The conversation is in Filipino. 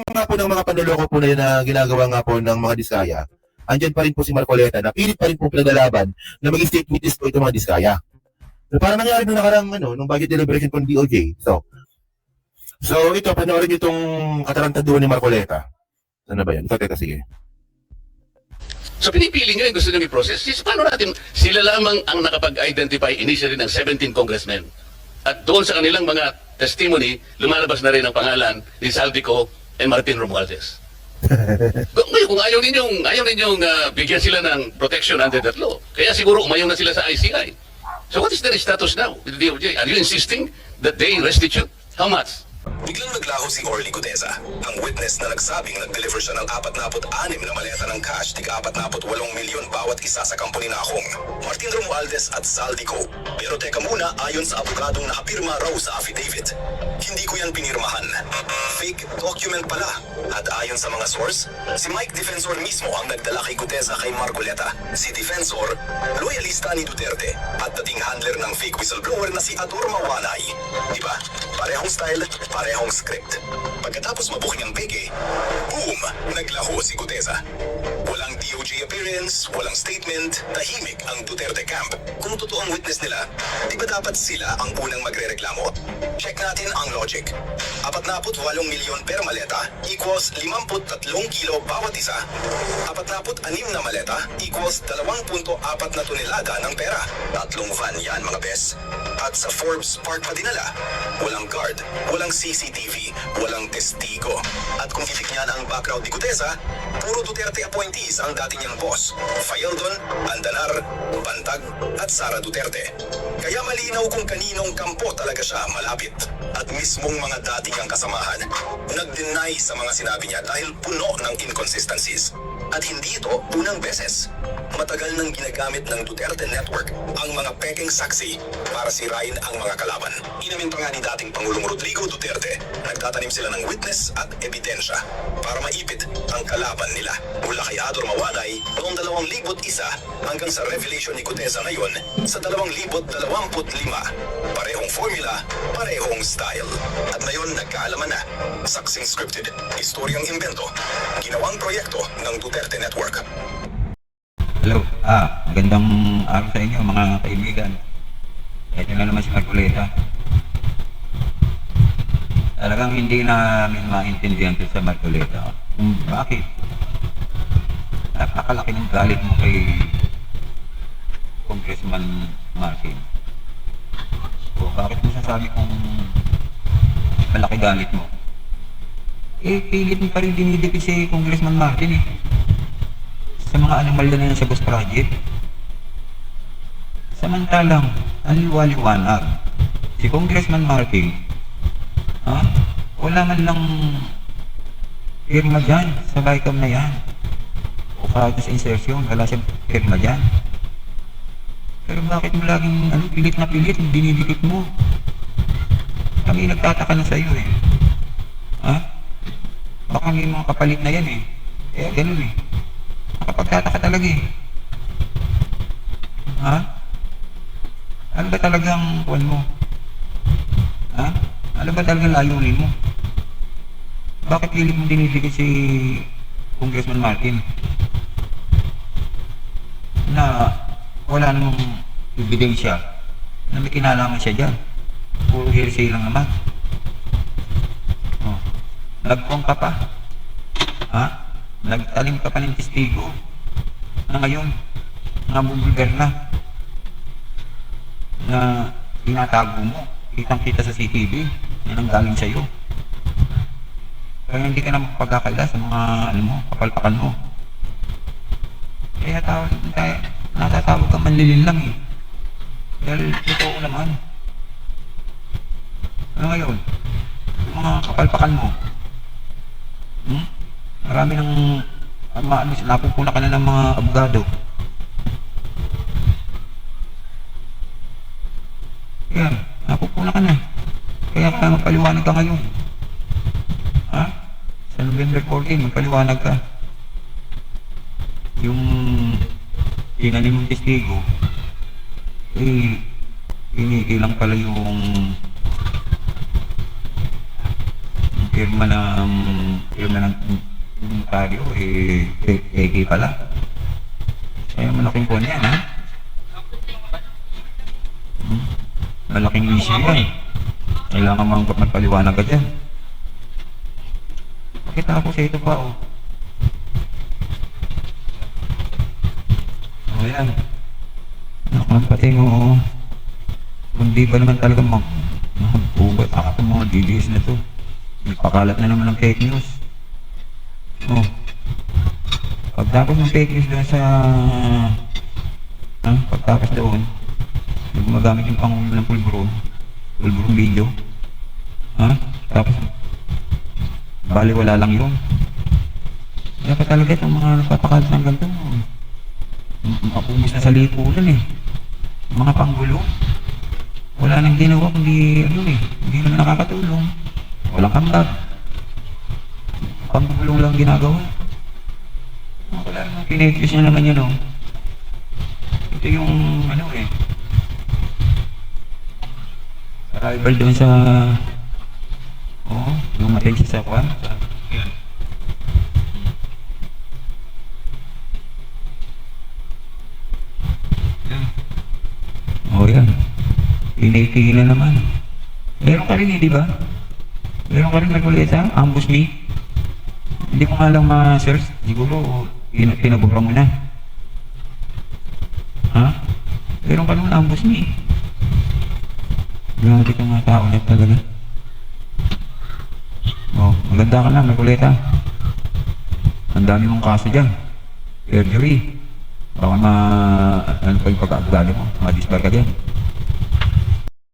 nga po ng mga panloloko po na yun na ginagawa nga po ng mga diskaya, andyan pa rin po si Marcoleta na pilit pa rin po pinaglalaban na maging state witness po itong mga diskaya. So, parang nangyari nung nakarang ano, nung budget deliberation po ng DOJ. So, so ito, panoorin niyo itong katarantaduhan ni Marcoleta. Ano ba yan? Ito, teka, sige. So pinipili nyo yung gusto nyo i-process. Sis, paano natin, sila lamang ang nakapag-identify initially ng 17 congressmen. At doon sa kanilang mga testimony, lumalabas na rin ang pangalan ni Saldico and Martin Romualdez. Kung, ngayon, kung ayaw ninyong, ayaw ninyong ah, bigyan sila ng protection under that law, kaya siguro umayaw na sila sa ICI. So what is their status now with the DOJ? Are you insisting that they restitute? How much? Biglang naglaho si Orly Guteza, ang witness na nagsabing nag-deliver siya ng 46 na maleta ng cash tig 48 milyon bawat isa sa kampo ni Nakong, Martin Romualdez at Saldico. Pero teka muna, ayon sa abogadong nakapirma raw sa affidavit, hindi ko yan pinirmahan. Fake document pala. At ayon sa mga source, si Mike Defensor mismo ang nagdala kay Guteza kay Marcoleta. Si Defensor, loyalista ni Duterte at dating handler ng fake whistleblower na si Ador Mawanay. Di ba? Parehong style, parehong script. Pagkatapos mabuking ang peke, boom! Naglaho si Guteza. Walang DOJ appearance, walang statement, tahimik ang Duterte camp. Kung totoo ang witness nila, di ba dapat sila ang unang magre-reklamo? Check natin ang logic. 48 milyon per maleta equals 53 kilo bawat isa. 46 na maleta equals 2.4 na tonelada ng pera. Tatlong van yan mga bes. At sa Forbes Park pa dinala, walang guard, walang CCTV, walang testigo. At kung titignan ang background ni Guteza, puro Duterte appointees ang dati niyang boss. Fayaldon, Andanar, Bantag, at Sara Duterte. Kaya malinaw kung kaninong kampo talaga siya malapit. At mismong mga dati niyang kasamahan, nag-deny sa mga sinabi niya dahil puno ng inconsistencies. At hindi ito unang beses. Matagal nang ginagamit ng Duterte Network ang mga peking saksi para sirain ang mga kalaban. Inamin pa nga ni dating Pangulong Rodrigo Duterte, nagtatanim sila ng witness at ebidensya para maipit ang kalaban nila. Mula kay Ador Mawanay noong 2001 hanggang sa revelation ni Guteza ngayon sa 2025. Parehong formula, parehong style. At ngayon nagkaalaman na, saksing scripted, istoryang invento, ginawang proyekto ng Duterte Network. Hello. Ah, magandang araw sa inyo mga kaibigan. Ito na naman si Marcoleta. Talagang hindi namin maintindihan to sa Marcoleta kung bakit. Napakalaki ng galit mo kay Congressman Martin. O bakit mo sasabi kung malaki galit mo? Eh, pilit mo pa rin dinidikit si Congressman Martin eh sa mga anomalya na yan sa Ghost Project. Samantalang, ang liwaliwanag, si Congressman Martin, ha? wala man lang firma dyan sa BICAM na yan. O kahit sa insertion, wala siyang firma dyan. Pero bakit mo laging ano, pilit na pilit, dinidikit mo? Kami nagtataka na sa'yo eh. Ha? Baka may mga kapalit na yan eh. Kaya ganun eh. Nakapagtataka talaga eh. Ha? Ano ba talagang kuwan mo? Ha? Ano ba talagang layunin mo? Bakit pilit mo dinidikit si Congressman Martin? Na wala namang ebidensya na may kinalaman siya dyan. Puro hearsay lang naman. Oh. Nagpong ka pa. Ha? Nagtalim ka pa ng testigo na ngayon nabubulgar na. Na tinatago mo. Kitang kita sa CCTV yan ang galing sa'yo. Kaya hindi ka na magpagkakala sa mga ano mo, kapalpakan mo. Kaya tawag tayo natatawag ka manlilin lang eh. Dahil totoo naman. Ano ngayon yung mga kapalpakan mo hmm? Marami ng uh, maano, napupuna ka na ng mga abogado. Yan, napupuna ka na. Kaya ka magpaliwanag ka ngayon. Ha? Sa November 14, magpaliwanag ka. Yung tinanim mong testigo, eh, iniilang pala yung firma ng firma ng yung notaryo, eh, fake fake pala. Kaya malaking kuwan yan, ha? Hmm. Malaking issue yan. Kailangan mang magpaliwanag ka dyan. Pakita ako sa ito pa, oh. Oh, yan. Naku, pati mo, oh. Di ba naman talaga mag magbubat ako mga DDS na to. Ipakalat na naman ng fake news. Oh. Pagtapos ng fake news doon sa... Ah, pagtapos doon, gumagamit yung pangulo ng pulburon, pulburon video. Ha? Tapos, bali wala lang yun. Dapat talaga itong mga nagpapakalat ng ganito. Makumis na sa lipunan eh. Mga panggulo. Wala nang ginawa kundi ano eh. Hindi naman nakakatulong. Walang kambag. Panggulong lang ginagawa. Wala naman. Pinetius niya naman yun oh. Ito yung ano eh. Arrival doon sa... Oo, yung matay siya sa kwan. Yan. Yan. Oh, yan. Pinay na naman. Meron ka rin eh, di ba? Meron ka rin nagulita, ambush me. Hindi ko nga lang ma-search. Siguro, pin pinabura mo na. Ha? Meron ka naman ambush me. Grabe ka mga tao na talaga. Oh, maganda ka na, Marcoleta. Ang dami mong kaso dyan. Perjury. Baka ma... Ano pa yung pagkakagano mo? Ma-disbar ka dyan.